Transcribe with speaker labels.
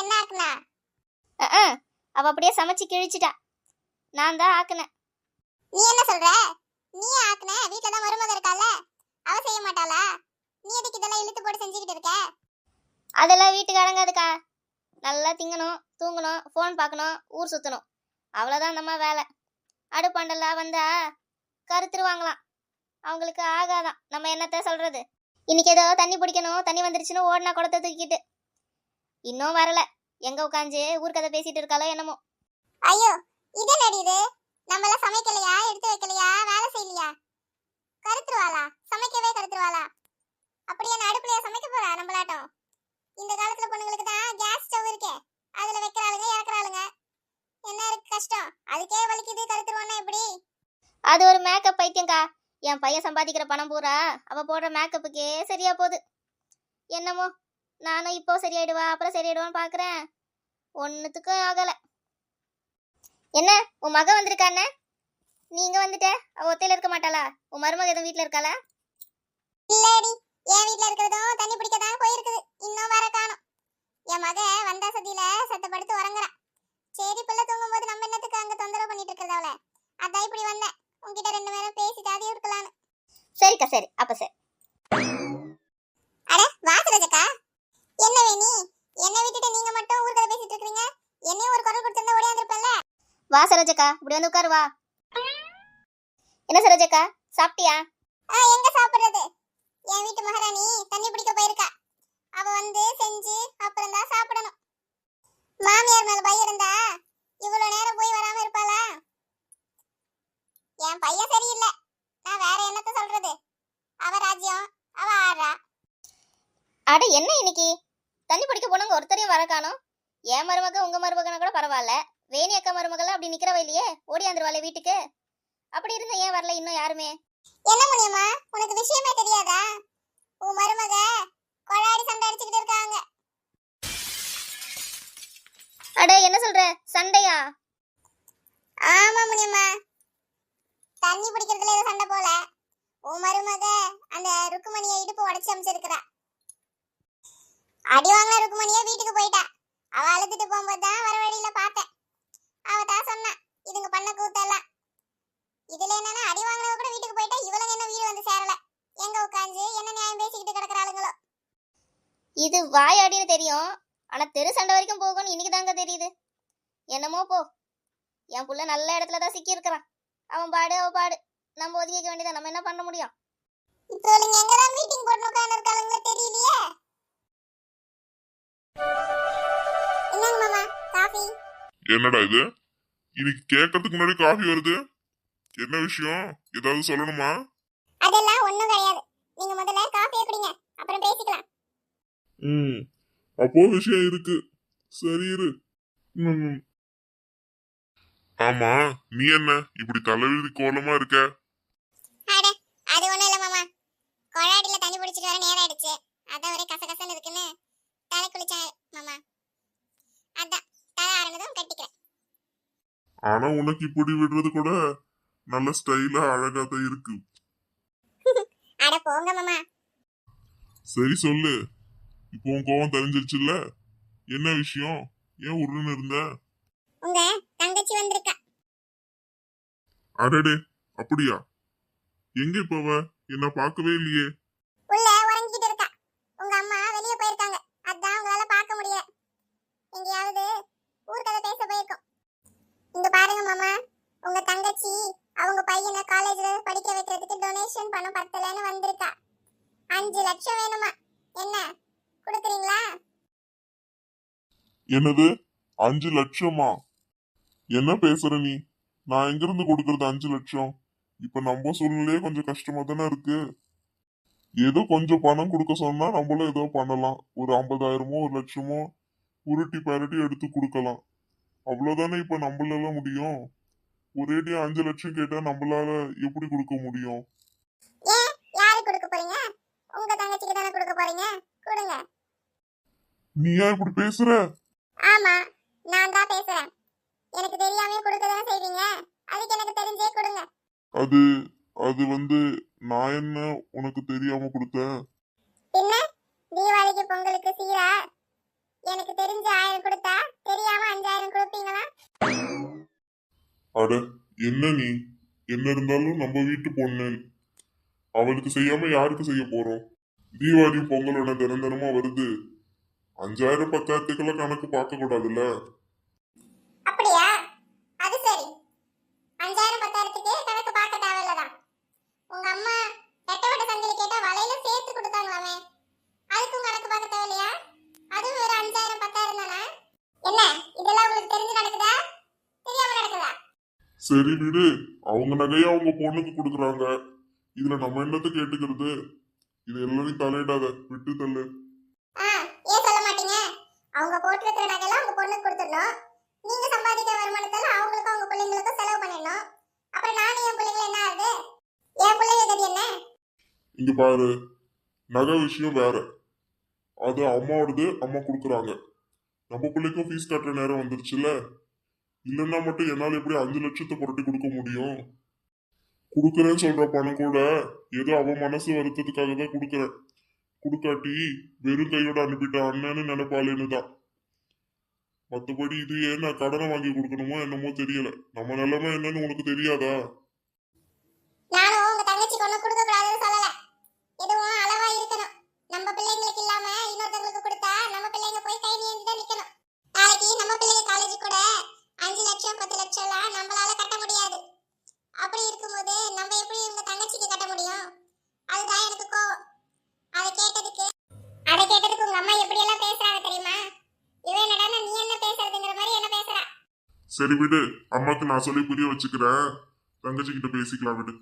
Speaker 1: அஹ், அஹ். அவ அப்படியே சமைச்சு கிழிச்சிட்டா. நான் தான் ஆக்குனேன்.
Speaker 2: நீ என்ன சொல்ற? நீ ஆக்குன? வீட்ல தான் மருமக இருக்கால. அவ செய்ய மாட்டாளா? நீ எதுக்கு இதெல்லாம் இழுத்து போட்டு செஞ்சுக்கிட்டு இருக்க?
Speaker 1: அதெல்லாம் வீட்டுக்கு அடங்காதுக்கா நல்லா திங்கணும் தூங்கணும் ஃபோன் பார்க்கணும் ஊர் சுற்றணும் அவ்வளோதான் நம்ம வேலை. அடுப்பாண்டெல்லாம் வந்தா கருத்துருவாங்களாம். அவங்களுக்கு ஆகாதான் நம்ம என்னத்த சொல்றது? இன்னைக்கு ஏதோ தண்ணி பிடிக்கணும் தண்ணி வந்துருச்சுன்னு ஓடினா குடத்தை தூக்கிட்டு இன்னும் வரல. எங்க உட்காந்து ஊர்க்கதை பேசிட்டு இருக்காளோ என்னமோ.
Speaker 2: ஐயோ இது இது? நம்மள சமைக்கலையா? எடுத்து வைக்கலையா? வேலை செய்யலையா? கருத்துருவாளா? சமைக்கவே கருத்துருவாளா? அப்படியே நான் அடுப்புலயா சமைக்க போறா நம்மளாட்டம்? இந்த காலத்துல பொண்ணுங்களுக்கு தான் கேஸ் ஸ்டவ் இருக்கே. அதுல வைக்கிறாளுங்க இறக்குறாளுங்க. என்ன இருக்கு கஷ்டம்? அதுக்கே வலிக்குது கருத்துருவானா எப்படி?
Speaker 1: அது ஒரு மேக்கப் பைத்தியங்க்கா என் பையன் சம்பாதிக்கிற பணம் பூரா அவ போடுற மேக்கப்புக்கே சரியா போகுது. என்னமோ? நானும் இப்போ சரியாயிடுவா அப்புறம் சரியாயிடுவான்னு பார்க்குறேன் ஒன்றுத்துக்கும் ஆகலை. என்ன உன் மக வந்திருக்கானே நீ இங்கே வந்துட்ட? அவ ஒத்தையில இருக்க மாட்டாளா? உன் மருமக எதுவும் வீட்டில் இருக்காளா?
Speaker 2: இல்லடி என் வீட்ல இருக்கிறதும் தண்ணி பிடிக்க தான் போயிருக்குது. இன்னும் வர காணோம். என் மக வந்தா சதியில சத்தப்படுத்து உறங்குறா. சரி பிள்ளை தூங்கும் போது நம்ம என்னத்துக்கு அங்க தொந்தரவு பண்ணிட்டு இருக்கிறது அவளை? அதான் இப்படி வந்தேன். உன்கிட்ட ரெண்டு பேரும் பேசி ஜாதி இருக்கலான்னு
Speaker 1: சரிக்கா சரி. அப்போ சரி
Speaker 2: அட வாசரஜக்கா என்ன வேணி என்னை விட்டுட்டு நீங்க மட்டும் ஊர்க்கதை பேசிட்டு இருக்கீங்க என்னையும் ஒரு குரல் கொடுத்திருந்தா ஓடியாந்துருப்பேன்ல?
Speaker 1: வா சரோஜக்கா. இப்படி வந்து உட்காரு வா. என்ன சரோஜக்கா? சாப்பிட்டியா?
Speaker 2: ஆ எங்க சாப்பிடுறது? என் வீட்டு மகாராணி தண்ணி பிடிக்க போயிருக்கா. அவ வந்து செஞ்சு அப்புறம் தான் சாப்பிடணும். மாமியார் மேல பயம் இருந்தா இவ்வளவு நேரம் போய் வராம இருப்பாளா? என் பையன் சரியில்லை. நான் வேற என்னத்த சொல்றது? அவ ராஜ்யம் அவ ஆடுறா
Speaker 1: அட என்ன இன்னைக்கு? தண்ணி பிடிக்க போனவங்க ஒருத்தரையும் வர காணோம். என் மருமக உங்க மருமகனா கூட பரவாயில்ல. வேணி அக்கா மருமகள் அப்படி நிக்கிறவ இல்லையே? ஓடியாந்துருவாளே வீட்டுக்கு. அப்படி இருந்தா ஏன் வரல இன்னும் யாருமே?
Speaker 2: என்ன முடியுமா உனக்கு விஷயமே தெரியாதா? உன் மருமக கொழாடி சண்டை அடிச்சுக்கிட்டு இருக்காங்க.
Speaker 1: அட என்ன சொல்ற? சண்டையா?
Speaker 2: ஆமா முனியம்மா. தண்ணி பிடிக்கிறதுல ஏதோ சண்டை போல. உன் மருமக அந்த ருக்குமணியை இடுப்பு உடைச்சு அமைச்சிருக்கிறா. அடி வாங்கின ருக்குமணியே வீட்டுக்கு அழுதுட்டு போகும்போது தான் வர வழியில பார்த்தேன். அவ தான் சொன்னா இதுங்க பண்ண கூத்தெல்லாம். இதுல என்னன்னா அடி வாங்கினவ கூட வீட்டுக்கு போயிட்டா இவளுங்க என்ன வீடு வந்து சேரல. எங்க உட்காந்து என்ன நியாயம் பேசிக்கிட்டு கிடக்குறாளுங்களோ
Speaker 1: இது வாயாடின்னு தெரியும். ஆனா தெரு சண்டை வரைக்கும் போகும்னு இன்னைக்கு தாங்க தெரியுது. என்னமோ போ. என் புள்ள நல்ல இடத்துல தான் சிக்கி இருக்கிறான் அவன் பாடு அவ பாடு. நம்ம ஒதுக்கிக்க வேண்டியதை நம்ம என்ன பண்ண முடியும்?
Speaker 2: இப்போ இவளுங்க எங்கதான் மீட்டிங் போட்டு
Speaker 3: என்னடா இது? இன்னைக்கு கேட்கறதுக்கு முன்னாடி காஃபி வருது. என்ன விஷயம்? ஏதாவது சொல்லணுமா?
Speaker 2: அதெல்லாம் ஒண்ணும் கிடையாது. நீங்க முதல்ல காஃபியை குடிங்க. அப்புறம் பேசிக்கலாம்.
Speaker 3: ம். அப்போ விஷயம் இருக்கு. சரி இரு. ம். ஆமா நீ என்ன? இப்படி தலைவிதி கோலமா இருக்க?
Speaker 2: அட அது ஒண்ணும் இல்ல மாமா. கொழாடியில தண்ணி பிடிச்சிட்டு வர நேரம் ஆயிடுச்சு. அதான் ஒரே கசகசன்னு இருக்குன்னு. தலை குளிச்சேன் மாமா அதான் தலை ஆரம்பதும் கட்டிக்கிறேன்
Speaker 3: ஆனா உனக்கு இப்படி விடுறது கூட நல்ல ஸ்டைலா அழகா தான் இருக்கு.
Speaker 2: அட போங்க மாமா.
Speaker 3: சரி சொல்லு. இப்போ உன் கோவம் தெரிஞ்சிருச்சுல்ல? என்ன விஷயம்? ஏன் உருன்னு இருந்த?
Speaker 2: உங்க தங்கச்சி வந்திருக்கா.
Speaker 3: அடடே அப்படியா? எங்க இப்ப அவ? என்ன பார்க்கவே இல்லையே
Speaker 2: உள்ள உறங்கிக்கிட்டு இருக்கா உங்க அம்மா வெளிய போயிருக்காங்க அதான் உங்களால பார்க்க முடியல எங்கேயாவது ஊர்க்கதை பேச போயிருக்கோம் இங்க பாருங்க மாமா உங்க தங்கச்சி அவங்க பையனை காலேஜ்ல படிக்க வைக்கிறதுக்கு டொனேஷன் பணம் பத்தலன்னு வந்திருக்கா. அஞ்சு லட்சம் வேணுமா. என்ன? கொடுக்குறீங்களா?
Speaker 3: என்னது? அஞ்சு லட்சமா? என்ன பேசுற நீ? நான் எங்கிருந்து கொடுக்கறது அஞ்சு லட்சம்? இப்ப நம்ம சூழ்நிலையே கொஞ்சம் கஷ்டமா தானே இருக்கு. ஏதோ கொஞ்சம் பணம் கொடுக்க சொன்னா நம்மளும் ஏதோ பண்ணலாம். ஒரு ஐம்பதாயிரமோ ஒரு லட்சமோ உருட்டி பரட்டி எடுத்து கொடுக்கலாம். அவ்வளவுதானே இப்ப நம்மளால முடியும்? ஒரேடியா அஞ்சு லட்சம் கேட்டா நம்மளால எப்படி கொடுக்க முடியும்?
Speaker 2: ஏன்? யாரு கொடுக்க போறீங்க? உங்க தங்கச்சிக்கு தானே கொடுக்க போறீங்க? கொடுங்க.
Speaker 3: நீ ஏன் இப்படி பேசுற?
Speaker 2: ஆமா நான் தான் பேசுறேன். எனக்கு தெரியாம கொடுக்க தானே செய்வீங்க? அதுக்கு எனக்கு தெரிஞ்சே கொடுங்க.
Speaker 3: அது அது வந்து நான் என்ன உனக்கு தெரியாம கொடுத்தேன்
Speaker 2: பின்ன? தீபாவளிக்கு பொங்கலுக்கு சீரா? எனக்கு தெரிஞ்ச ஆயிரம்
Speaker 3: அட என்ன நீ? என்ன இருந்தாலும் நம்ம வீட்டு பொண்ணு அவளுக்கு செய்யாம யாருக்கு செய்ய போறோம்? தீபாவளி பொங்கலோட தினம் தினமா வருது. அஞ்சாயிரம் பத்தாயிரத்துக்கெல்லாம் கணக்கு பார்க்க கூடாதுல்ல
Speaker 2: அப்படியா அது சரி அஞ்சாயிரம் பத்தாயிரத்துக்கு கணக்கு பார்க்க தேவையில்லதான் உங்க அம்மா ரெட்டவட்ட சங்கிலி கேட்டா வலையில சேர்த்து கொடுத்தாங்களாமே அதுக்கும் கணக்கு பார்க்க தேவையில்லையா அதுவும் ஒரு அஞ்சாயிரம் பத்தாயிரம் தானே என்ன இதெல்லாம் உங்களுக்கு தெரிஞ்சு நடக்குதா தெரியாம நடக்குதா
Speaker 3: சரி விடு. அவங்க நகையை அவங்க பொண்ணுக்கு கொடுக்குறாங்க. இதுல நம்ம என்னத்த கேட்டுக்கிறது? இது எல்லாரையும் தலையிடாத. விட்டு தள்ளு.
Speaker 2: ஆ ஏன் சொல்ல மாட்டீங்க? அவங்க போட்டிருக்கிற நகையெல்லாம் உங்க பொண்ணுக்கு கொடுத்துடணும். நீங்க சம்பாதிக்கிற வருமானத்தால அவங்களுக்கும் அவங்க பிள்ளைங்களுக்கும் செலவு பண்ணிடணும். அப்புறம் நானும் என் பிள்ளைங்க என்ன ஆகுது? என் பிள்ளைங்க கதி என்ன?
Speaker 3: இங்க பாரு. நகை விஷயம் வேற. அது அம்மாவோடது அம்மா கொடுக்குறாங்க. நம்ம பிள்ளைக்கும் ஃபீஸ் கட்டுற நேரம் வந்துருச்சுல்ல? இல்லைன்னா மட்டும் என்னால் எப்படி அஞ்சு லட்சத்தை புரட்டி கொடுக்க முடியும்? கொடுக்குறேன்னு சொல்ற பணம் கூட ஏதோ அவன் மனசு வருத்தத்துக்காக தான் கொடுக்குறேன். கொடுக்காட்டி வெறும் கையோட அனுப்பிட்ட அண்ணன்னு நினைப்பாளேன்னு தான். மற்றபடி இது ஏன் நான் கடனை வாங்கி கொடுக்கணுமோ என்னமோ தெரியல. நம்ம நிலைமை என்னன்னு உனக்கு தெரியாதா
Speaker 2: நானும் உங்க தங்கச்சிக்கு ஒண்ணு கொடுக்க கூடாதுன்னு சொல்லல எதுவும் அளவா இருக்கணும் நம்ம பிள்ளைங்களுக்கு இல்லாம இன்னொருத்தவங்களுக்கு கொடுத்தா நம்ம பிள்ளைங்க போய் கை நீந்தி தான் நிக்கணும் நாளைக்கு நம்ம பிள்ளைங்க காலேஜ் கூட அஞ்சு லட்சம் பத்து லட்சம் எல்லாம் நம்மளால கட்ட முடியாது அப்படி இருக்கும்போது நம்ம எப்படி உங்க தங்கச்சிக்கு கட்ட முடியும் அதுதான் எனக்கு கோவம் அதை கேட்டதுக்கு அதை கேட்டதுக்கு உங்க அம்மா எப்படி எல்லாம் பேசுறாங்க தெரியுமா இவன் என்னடா நீ என்ன பேசுறதுங்கிற மாதிரி என்ன பேசுறா
Speaker 3: சரி விடு. அம்மாக்கு நான் சொல்லி புரிய வச்சுக்கிறேன். தங்கச்சி கிட்ட பேசிக்கலாம் விடு.